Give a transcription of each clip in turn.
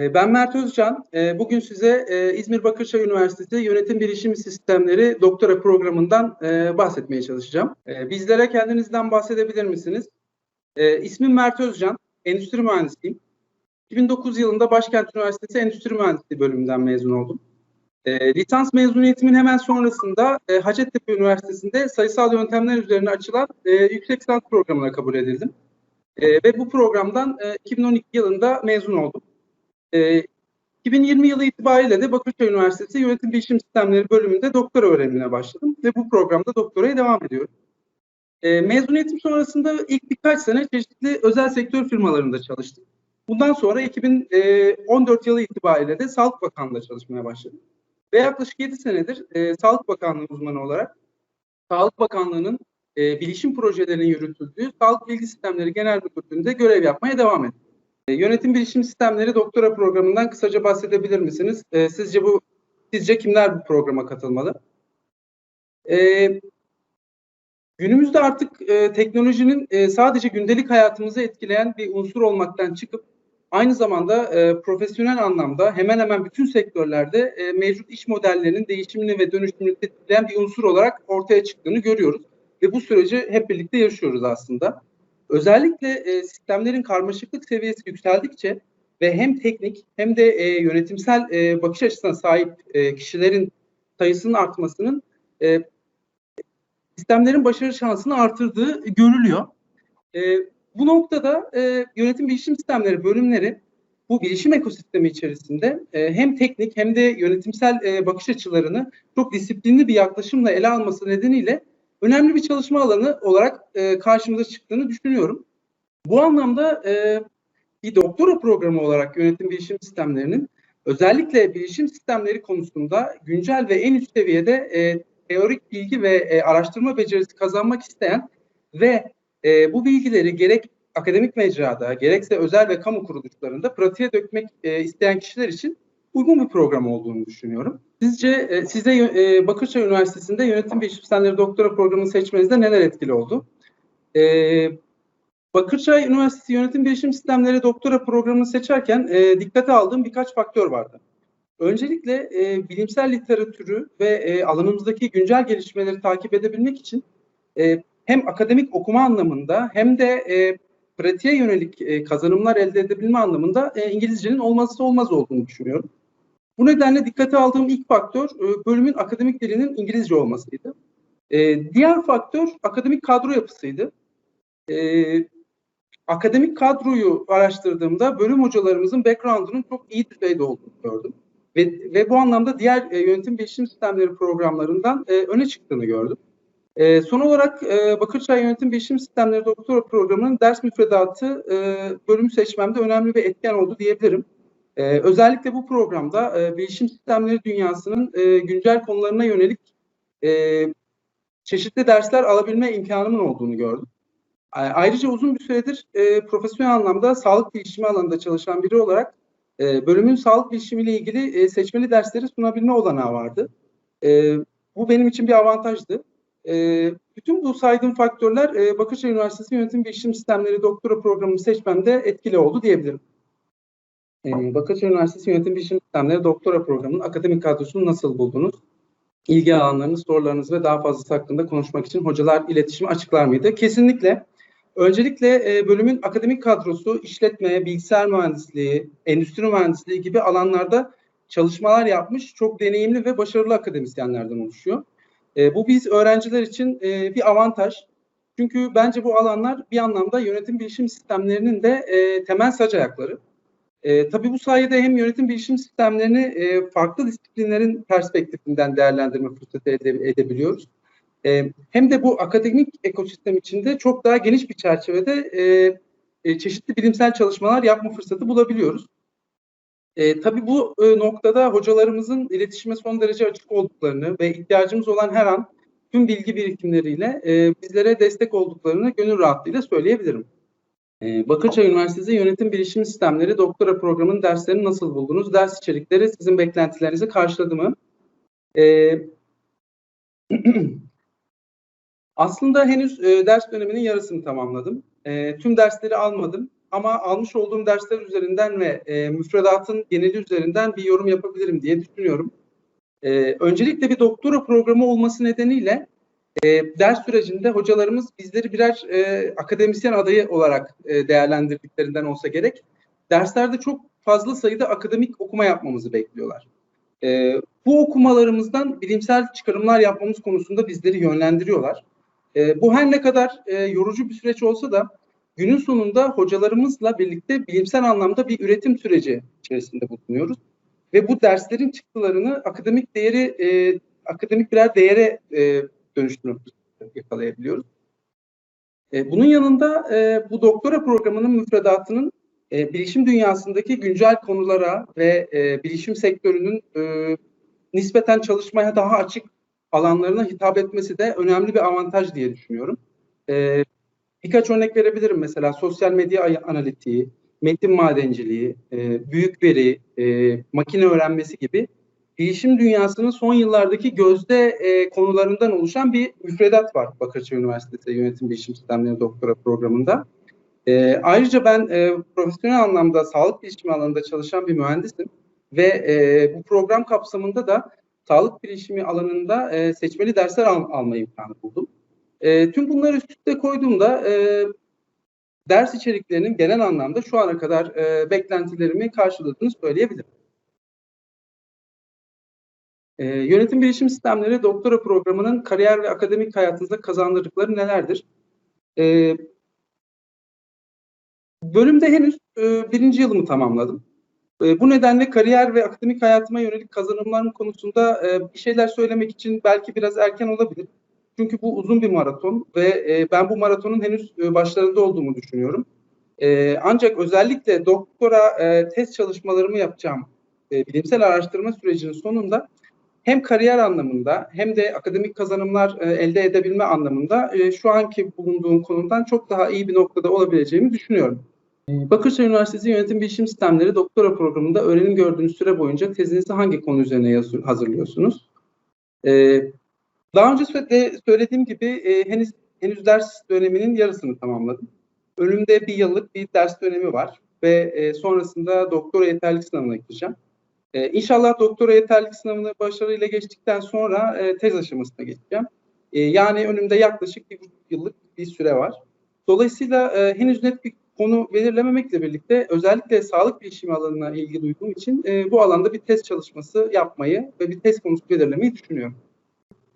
E, Ben Mert Özcan. E, Bugün size e, İzmir Bakırçay Üniversitesi Yönetim Bilişim Sistemleri doktora programından e, bahsetmeye çalışacağım. E, Bizlere kendinizden bahsedebilir misiniz? İsmim Mert Özcan. Endüstri mühendisiyim. 2009 yılında Başkent Üniversitesi Endüstri Mühendisliği bölümünden mezun oldum. Lisans mezuniyetimin hemen sonrasında e, Hacettepe Üniversitesi'nde sayısal yöntemler üzerine açılan yüksek lisans programına kabul edildim. Ve bu programdan e, 2012 yılında mezun oldum. E, 2020 yılı itibariyle de Bakırköy Üniversitesi Yönetim Bilişim Sistemleri bölümünde doktora öğrenimine başladım ve bu programda doktoraya devam ediyorum. E, mezuniyetim sonrasında ilk birkaç sene çeşitli özel sektör firmalarında çalıştım. Bundan sonra 2014 yılı itibariyle de Sağlık Bakanlığı'nda çalışmaya başladım. Ve yaklaşık 7 senedir e, Sağlık Bakanlığı uzmanı olarak Sağlık Bakanlığı'nın e, bilişim projelerinin yürütüldüğü Sağlık Bilgi Sistemleri Genel Müdürlüğü'nde görev yapmaya devam ediyorum. E, Yönetim Bilişim Sistemleri doktora programından kısaca bahsedebilir misiniz? E, sizce bu sizce kimler bu programa katılmalı? E, günümüzde artık e, teknolojinin e, sadece gündelik hayatımızı etkileyen bir unsur olmaktan çıkıp aynı zamanda e, profesyonel anlamda hemen hemen bütün sektörlerde e, mevcut iş modellerinin değişimini ve dönüşümünü tetikleyen bir unsur olarak ortaya çıktığını görüyoruz. Ve bu süreci hep birlikte yaşıyoruz aslında. Özellikle e, sistemlerin karmaşıklık seviyesi yükseldikçe ve hem teknik hem de e, yönetimsel e, bakış açısına sahip e, kişilerin sayısının artmasının e, sistemlerin başarı şansını artırdığı görülüyor. E, bu noktada e, yönetim bilişim sistemleri bölümleri bu bilişim ekosistemi içerisinde e, hem teknik hem de yönetimsel e, bakış açılarını çok disiplinli bir yaklaşımla ele alması nedeniyle önemli bir çalışma alanı olarak e, karşımıza çıktığını düşünüyorum. Bu anlamda e, bir doktora programı olarak yönetim bilişim sistemlerinin özellikle bilişim sistemleri konusunda güncel ve en üst seviyede e, teorik bilgi ve e, araştırma becerisi kazanmak isteyen ve e, bu bilgileri gerek akademik mecrada gerekse özel ve kamu kuruluşlarında pratiğe dökmek e, isteyen kişiler için uygun bir program olduğunu düşünüyorum. Sizce e, size e, Bakırçay Üniversitesi'nde yönetim bilişim sistemleri doktora programını seçmenizde neler etkili oldu? E, Bakırçay Üniversitesi Yönetim Bilişim Sistemleri doktora programını seçerken e, dikkate aldığım birkaç faktör vardı. Öncelikle e, bilimsel literatürü ve e, alanımızdaki güncel gelişmeleri takip edebilmek için e, hem akademik okuma anlamında hem de e, pratiğe yönelik e, kazanımlar elde edebilme anlamında e, İngilizcenin olmazsa olmaz olduğunu düşünüyorum. Bu nedenle dikkate aldığım ilk faktör e, bölümün akademik dilinin İngilizce olmasıydı. E, diğer faktör akademik kadro yapısıydı. E, akademik kadroyu araştırdığımda bölüm hocalarımızın background'unun çok iyi düzeyde olduğunu gördüm. Ve, ve bu anlamda diğer e, yönetim bilişim sistemleri programlarından e, öne çıktığını gördüm. E, son olarak e, Bakırçay Yönetim Bilişim Sistemleri Doktora Programı'nın ders müfredatı e, bölümü seçmemde önemli bir etken oldu diyebilirim. E, özellikle bu programda e, bilişim sistemleri dünyasının e, güncel konularına yönelik e, çeşitli dersler alabilme imkanımın olduğunu gördüm. Ayrıca uzun bir süredir e, profesyonel anlamda sağlık bilişimi alanında çalışan biri olarak e, bölümün sağlık bilişimiyle ilgili e, seçmeli dersleri sunabilme olanağı vardı. E, bu benim için bir avantajdı. E, bütün bu saydığım faktörler e, Bakırçay Üniversitesi Yönetim Bilişim Sistemleri doktora programını seçmemde etkili oldu diyebilirim. E, Bakırçay Üniversitesi Yönetim Bilişim Sistemleri doktora programının akademik kadrosunu nasıl buldunuz? İlgi alanlarınız, sorularınız ve daha fazlası hakkında konuşmak için hocalar iletişimi açıklar mıydı? Kesinlikle. Öncelikle e, bölümün akademik kadrosu işletme, bilgisayar mühendisliği, endüstri mühendisliği gibi alanlarda çalışmalar yapmış çok deneyimli ve başarılı akademisyenlerden oluşuyor. E, bu biz öğrenciler için e, bir avantaj. Çünkü bence bu alanlar bir anlamda yönetim bilişim sistemlerinin de temel sac ayakları. E, tabii bu sayede hem yönetim bilişim sistemlerini e, farklı disiplinlerin perspektifinden değerlendirme fırsatı ede, edebiliyoruz. E, hem de bu akademik ekosistem içinde çok daha geniş bir çerçevede e, e, çeşitli bilimsel çalışmalar yapma fırsatı bulabiliyoruz. E, tabii bu e, noktada hocalarımızın iletişime son derece açık olduklarını ve ihtiyacımız olan her an tüm bilgi birikimleriyle e, bizlere destek olduklarını gönül rahatlığıyla söyleyebilirim. E, Bakırçay Üniversitesi Yönetim Bilişim Sistemleri Doktora Programı'nın derslerini nasıl buldunuz? Ders içerikleri sizin beklentilerinizi karşıladı mı? E, aslında henüz e, ders döneminin yarısını tamamladım. E, tüm dersleri almadım ama almış olduğum dersler üzerinden ve e, müfredatın geneli üzerinden bir yorum yapabilirim diye düşünüyorum. E, öncelikle bir doktora programı olması nedeniyle e, ders sürecinde hocalarımız bizleri birer e, akademisyen adayı olarak e, değerlendirdiklerinden olsa gerek. Derslerde çok fazla sayıda akademik okuma yapmamızı bekliyorlar. E, bu okumalarımızdan bilimsel çıkarımlar yapmamız konusunda bizleri yönlendiriyorlar. E, bu her ne kadar e, yorucu bir süreç olsa da günün sonunda hocalarımızla birlikte bilimsel anlamda bir üretim süreci içerisinde bulunuyoruz. Ve bu derslerin çıktılarını akademik değeri, e, akademik birer değere e, dönüştürüp yakalayabiliyoruz. E, bunun yanında e, bu doktora programının müfredatının e, bilişim dünyasındaki güncel konulara ve e, bilişim sektörünün e, nispeten çalışmaya daha açık alanlarına hitap etmesi de önemli bir avantaj diye düşünüyorum. E, birkaç örnek verebilirim mesela sosyal medya analitiği, metin madenciliği, büyük veri, makine öğrenmesi gibi bilişim dünyasının son yıllardaki gözde e, konularından oluşan bir müfredat var Bakırçay Üniversitesi Yönetim Bilişim Sistemleri Doktora programında. E, ayrıca ben e, profesyonel anlamda sağlık bilişimi alanında çalışan bir mühendisim ve e, bu program kapsamında da sağlık bilişimi alanında e, seçmeli dersler al, alma imkanı buldum. E, tüm bunları üst üste koyduğumda e, ders içeriklerinin genel anlamda şu ana kadar e, beklentilerimi karşıladığını söyleyebilirim. E, yönetim bilişim sistemleri doktora programının kariyer ve akademik hayatınızda kazandırdıkları nelerdir? E, bölümde henüz e, birinci yılımı tamamladım. E, bu nedenle kariyer ve akademik hayatıma yönelik kazanımlarım konusunda e, bir şeyler söylemek için belki biraz erken olabilir. Çünkü bu uzun bir maraton ve e, ben bu maratonun henüz e, başlarında olduğumu düşünüyorum. E, ancak özellikle doktora e, test çalışmalarımı yapacağım e, bilimsel araştırma sürecinin sonunda hem kariyer anlamında hem de akademik kazanımlar e, elde edebilme anlamında e, şu anki bulunduğum konumdan çok daha iyi bir noktada olabileceğimi düşünüyorum. E, Bakırçay Üniversitesi Yönetim Bilişim Sistemleri doktora programında öğrenim gördüğünüz süre boyunca tezinizi hangi konu üzerine hazırlıyorsunuz? E, daha önce söylediğim gibi e, henüz henüz ders döneminin yarısını tamamladım. Önümde bir yıllık bir ders dönemi var ve e, sonrasında doktora yeterlilik sınavına gireceğim. E, inşallah doktora yeterlilik sınavını başarıyla geçtikten sonra e, tez aşamasına geçeceğim. E, yani önümde yaklaşık bir yıllık bir süre var. Dolayısıyla e, henüz net bir konu belirlememekle birlikte özellikle sağlık bilişimi alanına ilgi duyduğum için e, bu alanda bir test çalışması yapmayı ve bir test konusu belirlemeyi düşünüyorum.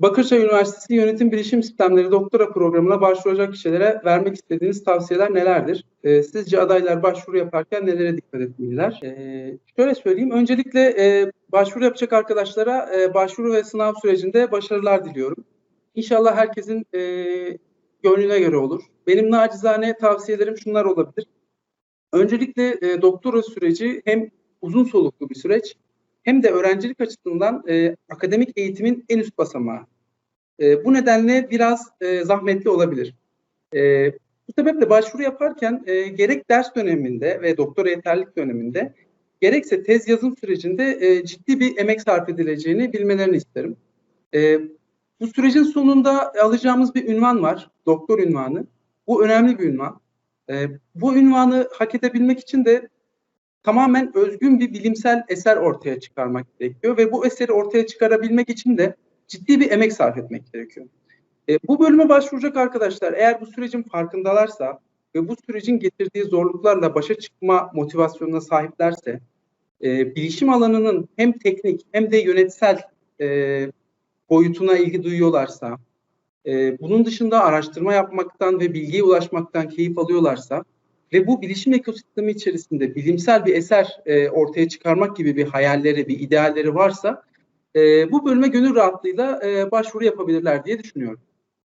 Bakırçay Üniversitesi Yönetim Bilişim Sistemleri Doktora Programı'na başvuracak kişilere vermek istediğiniz tavsiyeler nelerdir? E, sizce adaylar başvuru yaparken nelere dikkat etmeliler? E, şöyle söyleyeyim, öncelikle e, başvuru yapacak arkadaşlara e, başvuru ve sınav sürecinde başarılar diliyorum. İnşallah herkesin e, gönlüne göre olur. Benim nacizane tavsiyelerim şunlar olabilir. Öncelikle e, doktora süreci hem uzun soluklu bir süreç hem de öğrencilik açısından e, akademik eğitimin en üst basamağı. E, bu nedenle biraz e, zahmetli olabilir. E, bu sebeple başvuru yaparken e, gerek ders döneminde ve doktora yeterlilik döneminde gerekse tez yazım sürecinde e, ciddi bir emek sarf edileceğini bilmelerini isterim. E, bu sürecin sonunda alacağımız bir ünvan var, doktor ünvanı. Bu önemli bir ünvan. E, bu ünvanı hak edebilmek için de tamamen özgün bir bilimsel eser ortaya çıkarmak gerekiyor ve bu eseri ortaya çıkarabilmek için de ciddi bir emek sarf etmek gerekiyor. E, bu bölüme başvuracak arkadaşlar eğer bu sürecin farkındalarsa ve bu sürecin getirdiği zorluklarla başa çıkma motivasyonuna sahiplerse e, bilişim alanının hem teknik hem de yönetsel e, boyutuna ilgi duyuyorlarsa, e, bunun dışında araştırma yapmaktan ve bilgiye ulaşmaktan keyif alıyorlarsa ve bu bilişim ekosistemi içerisinde bilimsel bir eser e, ortaya çıkarmak gibi bir hayalleri, bir idealleri varsa bu bölüme gönül rahatlığıyla başvuru yapabilirler diye düşünüyorum.